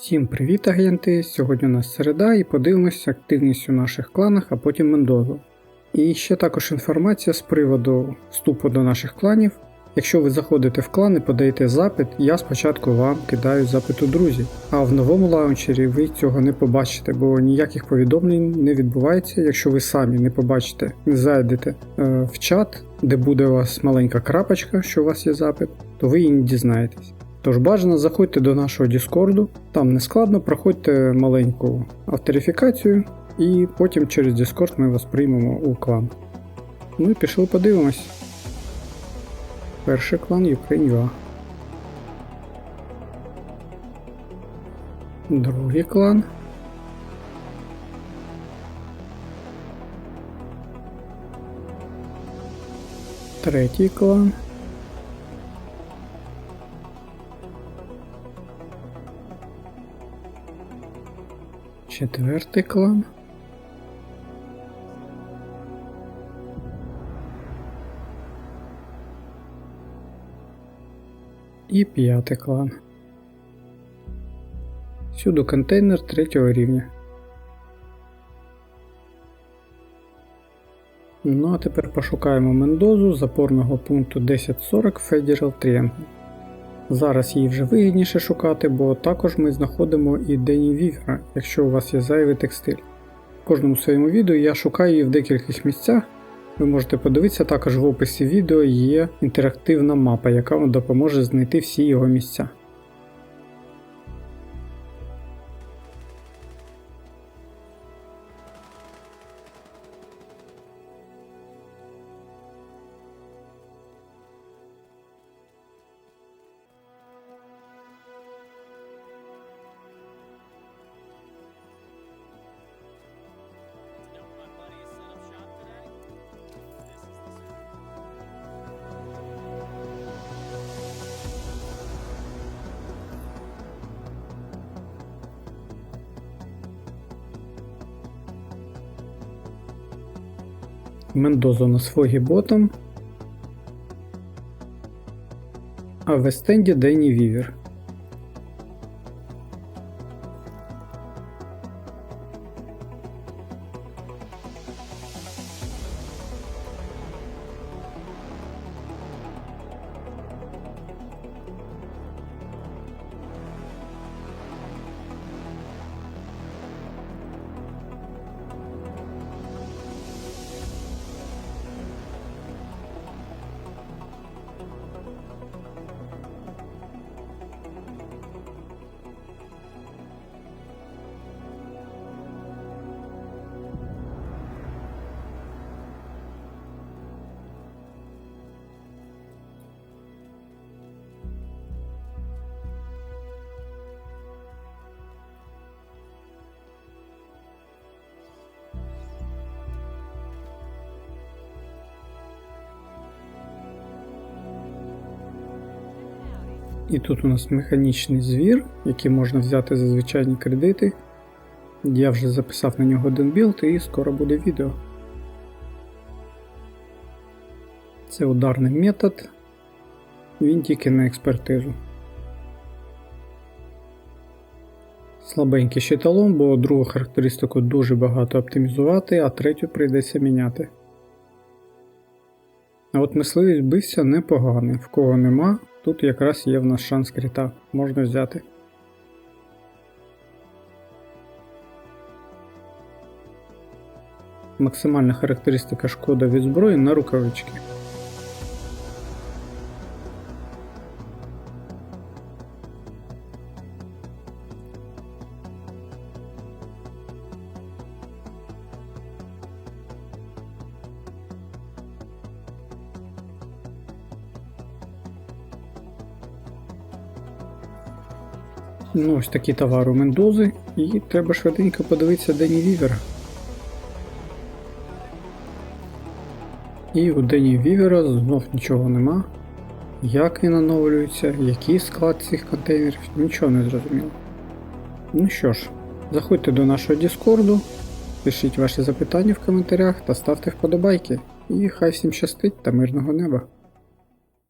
Всім привіт, агенти! Сьогодні у нас середа і подивимося активність у наших кланах, а потім Мендозу. І ще також інформація з приводу вступу до наших кланів. Якщо ви заходите в клан і подаєте запит, я спочатку вам кидаю запит у друзі. А в новому лаунчері ви цього не побачите, бо ніяких повідомлень не відбувається, якщо ви самі не побачите, не зайдете е, в чат, де буде у вас маленька крапочка, що у вас є запит, то ви і не дізнаєтесь. Тож бажано заходьте до нашого Діскорду, там не складно, проходьте маленьку авторифікацію, і потім через Discord ми вас приймемо у клан. Ну і пішли подивимось. Перший клан Ukraine.ua. Другий клан. Третій клан. Четвертий клан. І п'ятий клан. Сюди контейнер третього рівня. Ну а тепер пошукаємо Мендозу з опорного пункту 1040 Federal Triangle. Зараз її вже вигідніше шукати, бо також ми знаходимо і Дені Вівера, якщо у вас є зайвий текстиль. В кожному своєму відео я шукаю її в декількох місцях. Ви можете подивитися, також в описі відео є інтерактивна мапа, яка вам допоможе знайти всі його місця. Мендозу на свогі ботом. А в Вестенді Дені Вівер. І тут у нас механічний звір, який можна взяти за звичайні кредити. Я вже записав на нього один білд і скоро буде відео. Це ударний метод. Він тільки на експертизу. Слабенький щиталом, бо другу характеристику дуже багато оптимізувати, а третю прийдеться міняти. А от мисливість бився непоганий, в кого нема, тут якраз є в нас шанс кріта, можна взяти. Максимальна характеристика шкода від зброї на рукавички. Ну, ось такі товари у Мендози, і треба швиденько подивитися Дені Вівера. І у Дені Вівера знов нічого нема. Як він оновлюється, який склад цих контейнерів, нічого не зрозуміло. Ну що ж, заходьте до нашого Діскорду, пишіть ваші запитання в коментарях та ставте вподобайки. І хай всім щастить та мирного неба.